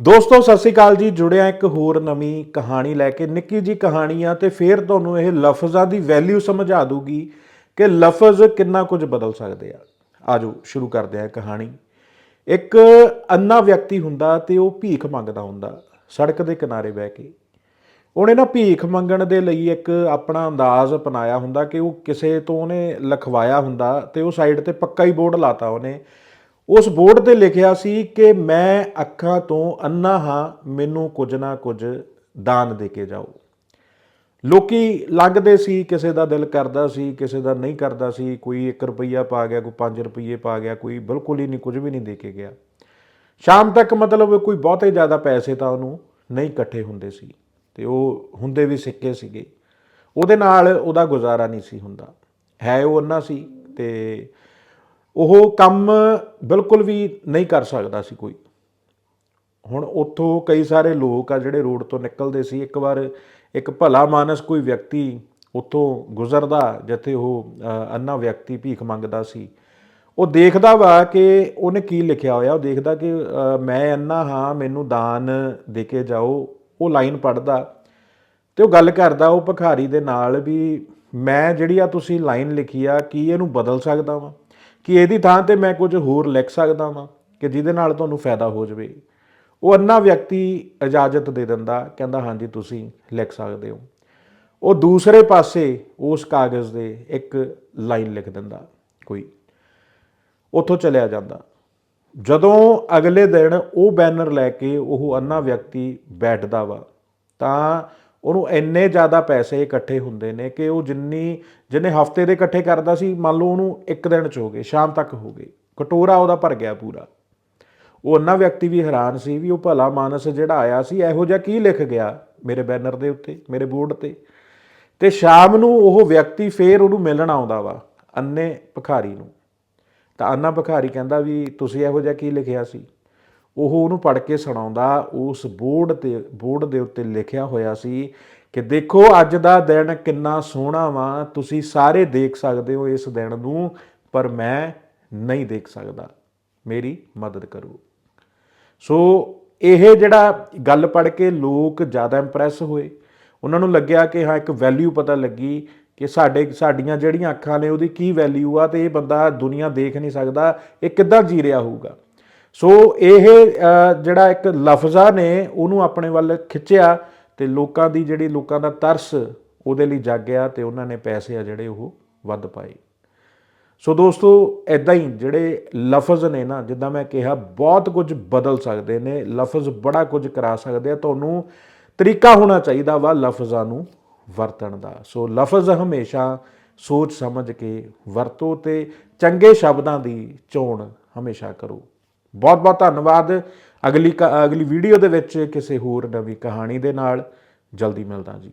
ਦੋਸਤੋ, ਸਤਿ ਸ੍ਰੀ ਅਕਾਲ ਜੀ। ਜੁੜਿਆ ਇੱਕ ਹੋਰ ਨਵੀਂ ਕਹਾਣੀ ਲੈ ਕੇ। ਨਿੱਕੀ ਜੀ ਕਹਾਣੀ ਆ ਤੇ ਫਿਰ ਤੁਹਾਨੂੰ ਇਹ ਲਫ਼ਜ਼ਾਂ ਦੀ ਵੈਲਿਊ ਸਮਝਾ ਦੂਗੀ ਕਿ ਲਫ਼ਜ਼ ਕਿੰਨਾ ਕੁਝ ਬਦਲ ਸਕਦੇ ਆ। ਆਜੋ, ਸ਼ੁਰੂ ਕਰਦੇ ਆ ਕਹਾਣੀ। ਇੱਕ ਅੰਨਾ ਵਿਅਕਤੀ ਹੁੰਦਾ ਤੇ ਉਹ ਭੀਖ ਮੰਗਦਾ ਹੁੰਦਾ, ਸੜਕ ਦੇ ਕਿਨਾਰੇ ਬਹਿ ਕੇ। ਉਹਨੇ ਨਾ ਭੀਖ ਮੰਗਣ ਦੇ ਲਈ ਇੱਕ ਆਪਣਾ ਅੰਦਾਜ਼ ਅਪਣਾਇਆ ਹੁੰਦਾ ਕਿ ਉਹ ਕਿਸੇ ਤੋਂ ਉਹਨੇ ਲਿਖਵਾਇਆ ਹੁੰਦਾ ਤੇ ਉਹ ਸਾਈਡ ਤੇ ਪੱਕਾ ਹੀ ਬੋਰਡ ਲਾਤਾ ਉਹਨੇ। ਉਸ ਬੋਰਡ ਤੇ ਲਿਖਿਆ ਸੀ ਕਿ ਮੈਂ ਅੱਖਾਂ ਤੋਂ ਅੰਨਾ ਹਾਂ, ਮੈਨੂੰ ਕੁਝ ਨਾ ਕੁਝ ਦਾਨ ਦੇ ਕੇ ਜਾਓ। ਲੋਕੀ ਲੰਘਦੇ ਸੀ ਕਿਸੇ ਦਾ ਦਿਲ ਕਰਦਾ ਸੀ, ਕਿਸੇ ਦਾ ਨਹੀਂ ਕਰਦਾ ਸੀ, ਕੋਈ 1 ਰੁਪਈਆ ਪਾ ਗਿਆ, ਕੋਈ 5 ਰੁਪਈਏ ਪਾ ਗਿਆ, ਕੋਈ ਬਿਲਕੁਲ ਹੀ ਨਹੀਂ, ਕੁਝ ਵੀ ਨਹੀਂ ਦੇ ਕੇ ਗਿਆ। ਸ਼ਾਮ ਤੱਕ ਮਤਲਬ ਕੋਈ ਬਹੁਤੇ ਜ਼ਿਆਦਾ ਪੈਸੇ ਤਾਂ ਉਹਨੂੰ ਨਹੀਂ ਇਕੱਠੇ ਹੁੰਦੇ ਸੀ ਤੇ ਉਹ ਹੁੰਦੇ ਵੀ ਸਿੱਕੇ ਸੀਗੇ। ਉਹਦੇ ਨਾਲ ਉਹਦਾ ਗੁਜ਼ਾਰਾ ਨਹੀਂ ਸੀ ਹੁੰਦਾ। ਹੈ ਉਹ ਅੰਨਾ ਸੀ ਤੇ ਉਹ ਕੰਮ ਬਿਲਕੁਲ ਵੀ ਨਹੀਂ ਕਰ ਸਕਦਾ ਸੀ ਕੋਈ। ਹੁਣ ਉੱਥੋਂ ਕਈ ਸਾਰੇ ਲੋਕ ਆ ਜਿਹੜੇ ਰੋਡ ਤੋਂ ਨਿਕਲਦੇ ਸੀ। ਇੱਕ ਵਾਰ ਇੱਕ ਭਲਾ ਮਾਨਸ ਕੋਈ ਵਿਅਕਤੀ ਉੱਥੋਂ ਗੁਜ਼ਰਦਾ ਜਿੱਥੇ ਉਹ ਅ, ਅੰਨਾ ਵਿਅਕਤੀ ਭੀਖ ਮੰਗਦਾ ਸੀ। ਉਹ ਦੇਖਦਾ ਵਾ ਕਿ ਉਹਨੇ ਕੀ ਲਿਖਿਆ ਹੋਇਆ। ਉਹ ਦੇਖਦਾ ਕਿ ਮੈਂ ਅੰਨਾ ਹਾਂ ਮੈਨੂੰ ਦਾਨ ਦੇ ਕੇ ਜਾਓ। ਉਹ ਲਾਈਨ ਪੜਦਾ ਤੇ ਉਹ ਗੱਲ ਕਰਦਾ ਉਹ ਭਿਖਾਰੀ ਦੇ ਨਾਲ ਵੀ ਮੈਂ ਜਿਹੜੀ ਆ ਤੁਸੀਂ ਲਾਈਨ ਲਿਖੀ ਆ ਕੀ ਇਹਨੂੰ ਬਦਲ ਸਕਦਾ ਵਾਂ? ਕਿ ਇਹਦੀ ਥਾਂ ਤੇ ਮੈਂ ਕੁਝ ਹੋਰ ਲਿਖ ਸਕਦਾ ਵਾਂ ਕਿ ਜਿਹਦੇ ਨਾਲ ਤੁਹਾਨੂੰ ਫਾਇਦਾ ਹੋ ਜਾਵੇ। ਉਹ ਅੰਨਾ ਵਿਅਕਤੀ ਇਜਾਜ਼ਤ ਦੇ ਦਿੰਦਾ, ਕਹਿੰਦਾ, ਹਾਂਜੀ, ਤੁਸੀਂ ਲਿਖ ਸਕਦੇ ਹੋ। ਉਹ ਦੂਸਰੇ ਪਾਸੇ ਉਸ ਕਾਗਜ਼ ਦੇ ਇੱਕ ਲਾਈਨ ਲਿਖ ਦਿੰਦਾ, ਕੋਈ। ਉੱਥੋਂ ਚਲਿਆ ਜਾਂਦਾ। ਜਦੋਂ ਅਗਲੇ ਦਿਨ ਉਹ ਬੈਨਰ ਲੈ ਕੇ ਉਹ ਅੰਨਾ ਵਿਅਕਤੀ ਬੈਠਦਾ ਵਾ, ਤਾਂ ਉਹਨੂੰ ਇੰਨੇ ਜ਼ਿਆਦਾ ਪੈਸੇ ਇਕੱਠੇ ਹੁੰਦੇ ਨੇ ਕਿ ਉਹ ਜਿੰਨੀ ਜਿੰਨੇ ਹਫ਼ਤੇ ਦੇ ਇਕੱਠੇ ਕਰਦਾ ਸੀ, ਮੰਨ ਲਓ ਉਹਨੂੰ ਇੱਕ ਦਿਨ ਚ ਹੋ ਗਏ, ਸ਼ਾਮ ਤੱਕ ਹੋ ਗਏ, ਕਟੋਰਾ ਉਹਦਾ ਭਰ ਗਿਆ ਪੂਰਾ। ਉਹ ਅੰਨਾ ਵਿਅਕਤੀ ਵੀ ਹੈਰਾਨ ਸੀ ਵੀ ਉਹ ਭਲਾ ਮਾਨਸ ਜਿਹੜਾ ਆਇਆ ਸੀ, ਇਹੋ ਜਿਹਾ ਕੀ ਲਿਖ ਗਿਆ ਮੇਰੇ ਬੈਨਰ ਦੇ ਉੱਤੇ, ਮੇਰੇ ਬੋਰਡ ਤੇ। ਤੇ ਸ਼ਾਮ ਨੂੰ ਉਹ ਵਿਅਕਤੀ ਫੇਰ ਉਹਨੂੰ ਮਿਲਣ ਆਉਂਦਾ ਵਾ, ਅੰਨੇ ਭਿਖਾਰੀ ਨੂੰ। ਤਾਂ ਅੰਨਾ ਭਿਖਾਰੀ ਕਹਿੰਦਾ ਵੀ ਤੁਸੀਂ ਇਹੋ ਜਿਹਾ ਕੀ ਲਿਖਿਆ ਸੀ? ਉਹ ਉਹਨੂੰ ਪੜ੍ਹ ਕੇ ਸੁਣਾਉਂਦਾ, ਉਸ ਬੋਰਡ ਤੇ, ਬੋਰਡ ਦੇ ਉੱਤੇ ਲਿਖਿਆ ਹੋਇਆ ਸੀ ਕਿ ਦੇਖੋ ਅੱਜ ਦਾ ਦਿਨ ਕਿੰਨਾ ਸੋਹਣਾ ਵਾ, ਤੁਸੀਂ ਸਾਰੇ ਦੇਖ ਸਕਦੇ ਹੋ ਇਸ ਦਿਨ ਨੂੰ, ਪਰ ਮੈਂ ਨਹੀਂ ਦੇਖ ਸਕਦਾ। ਮੇਰੀ ਮਦਦ ਕਰੋ। ਸੋ ਇਹ ਜਿਹੜਾ ਗੱਲ ਪੜ੍ਹ ਕੇ ਲੋਕ ਜ਼ਿਆਦਾ ਇੰਪ੍ਰੈਸ ਹੋਏ। ਉਹਨਾਂ ਨੂੰ ਲੱਗਿਆ ਕਿ ਹਾਂ, ਇੱਕ ਵੈਲਿਊ ਪਤਾ ਲੱਗੀ ਕਿ ਸਾਡੇ, ਸਾਡੀਆਂ ਜਿਹੜੀਆਂ ਅੱਖਾਂ ਨੇ ਉਹਦੀ ਕੀ ਵੈਲਿਊ ਆ ਤੇ ਇਹ ਬੰਦਾ ਦੁਨੀਆ ਦੇਖ ਨਹੀਂ ਸਕਦਾ, ਇਹ ਕਿੱਦਾਂ ਜੀ ਰਿਹਾ ਹੋਊਗਾ। ਸੋ ਇਹ ਜਿਹੜਾ ਇੱਕ ਲਫ਼ਜ਼ਾ ਨੇ, ਉਹਨੂੰ ਆਪਣੇ ਵੱਲ ਖਿੱਚਿਆ ਤੇ ਲੋਕਾਂ ਦੀ ਜਿਹੜੀ ਲੋਕਾਂ ਦਾ ਤਰਸ, ਉਹਦੇ ਲਈ ਜਾਗਿਆ ਤੇ ਉਹਨਾਂ ਨੇ ਪੈਸੇ ਆ ਜਿਹੜੇ ਉਹ ਵੱਧ ਪਾਏ। ਸੋ ਦੋਸਤੋ ਐਦਾਂ ਹੀ ਜਿਹੜੇ ਲਫ਼ਜ਼ ਨੇ ਨਾ, ਜਿੱਦਾਂ ਮੈਂ ਕਿਹਾ, ਬਹੁਤ ਕੁਝ ਬਦਲ ਸਕਦੇ ਨੇ, ਲਫ਼ਜ਼ ਬੜਾ ਕੁਝ ਕਰਾ ਸਕਦੇ ਆ, ਤੁਹਾਨੂੰ ਤਰੀਕਾ ਹੋਣਾ ਚਾਹੀਦਾ ਵਾ ਲਫ਼ਜ਼ਾਂ ਨੂੰ ਵਰਤਣ ਦਾ। ਸੋ ਲਫ਼ਜ਼ ਹਮੇਸ਼ਾ ਸੋਚ ਸਮਝ ਕੇ ਵਰਤੋ ਤੇ ਚੰਗੇ ਸ਼ਬਦਾਂ ਦੀ ਚੋਣ ਹਮੇਸ਼ਾ ਕਰੋ। ਬਹੁਤ ਬਹੁਤ ਧੰਨਵਾਦ। ਅਗਲੀ ਕ- ਅਗਲੀ ਵੀਡੀਓ ਦੇ ਵਿੱਚ ਕਿਸੇ ਹੋਰ ਨਵੀਂ ਕਹਾਣੀ ਦੇ ਨਾਲ ਜਲਦੀ ਮਿਲਦਾ ਜੀ।